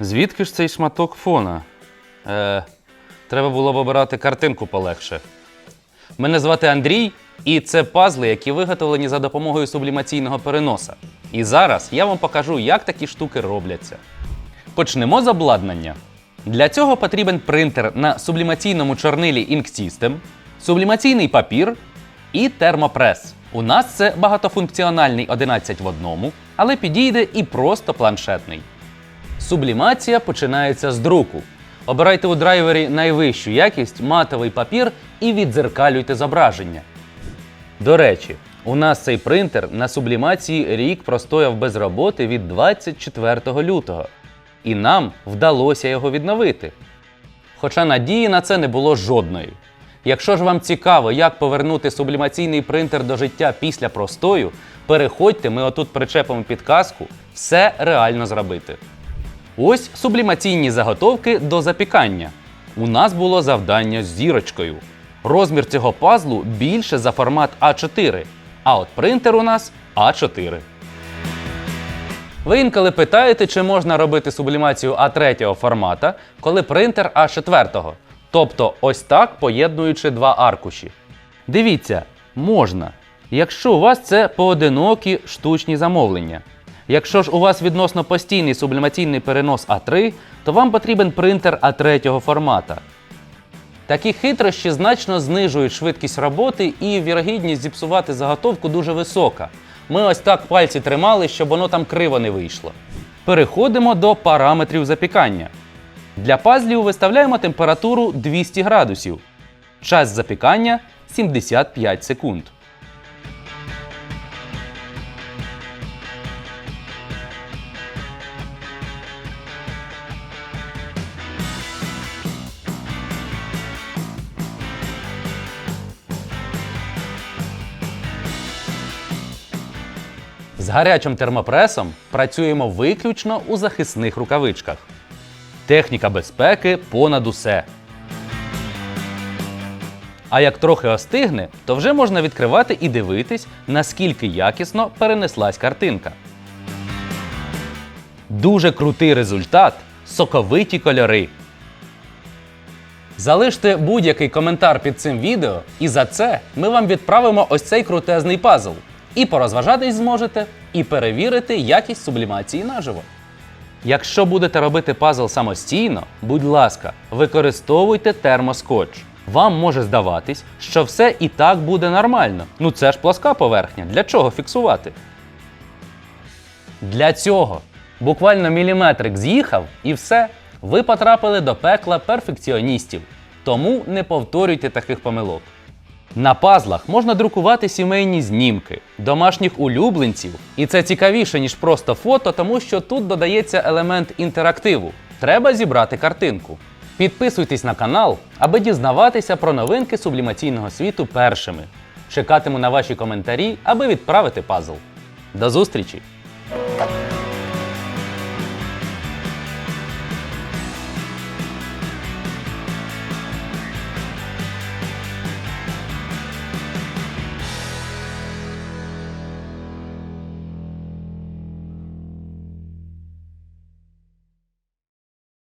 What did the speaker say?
Звідки ж цей шматок фона? Е, треба було б обирати картинку полегше. Мене звати Андрій, і це пазли, які виготовлені за допомогою сублімаційного переноса. І зараз я вам покажу, як такі штуки робляться. Почнемо з обладнання. Для цього потрібен принтер на сублімаційному чорнилі Ink System, сублімаційний папір і термопрес. У нас це багатофункціональний 11 в одному, але підійде і просто планшетний. Сублімація починається з друку. Обирайте у драйвері найвищу якість, матовий папір і віддзеркалюйте зображення. До речі, у нас цей принтер на сублімації рік простояв без роботи від 24 лютого, і нам вдалося його відновити. Хоча надії на це не було жодної. Якщо ж вам цікаво, як повернути сублімаційний принтер до життя після простою, переходьте, ми отут причепимо підказку, все реально зробити. Ось сублімаційні заготовки до запікання. У нас було завдання з зірочкою. Розмір цього пазлу більше за формат А4, а от принтер у нас А4. Ви інколи питаєте, чи можна робити сублімацію А3 формата, коли принтер А4. Тобто ось так поєднуючи два аркуші. Дивіться, можна, якщо у вас це поодинокі штучні замовлення. Якщо ж у вас відносно постійний сублімаційний перенос А3, то вам потрібен принтер А3 формата. Такі хитрощі значно знижують швидкість роботи і вірогідність зіпсувати заготовку дуже висока. Ми ось так пальці тримали, щоб воно там криво не вийшло. Переходимо до параметрів запікання. Для пазлів виставляємо температуру 200 градусів. Час запікання 75 секунд. З гарячим термопресом працюємо виключно у захисних рукавичках. Техніка безпеки понад усе. А як трохи остигне, то вже можна відкривати і дивитись, наскільки якісно перенеслась картинка. Дуже крутий результат, соковиті кольори. Залиште будь-який коментар під цим відео, і за це ми вам відправимо ось цей крутезний пазл. І порозважатись зможете, і перевірити якість сублімації наживо. Якщо будете робити пазл самостійно, будь ласка, використовуйте термоскотч. Вам може здаватись, що все і так буде нормально. Ну це ж плоска поверхня. Для чого фіксувати? Для цього буквально міліметрик з'їхав і все. Ви потрапили до пекла перфекціоністів. Тому не повторюйте таких помилок. На пазлах можна друкувати сімейні знімки, домашніх улюбленців, і це цікавіше, ніж просто фото, тому що тут додається елемент інтерактиву. Треба зібрати картинку. Підписуйтесь на канал, аби дізнаватися про новинки сублімаційного світу першими. Чекатиму на ваші коментарі, аби відправити пазл. До зустрічі!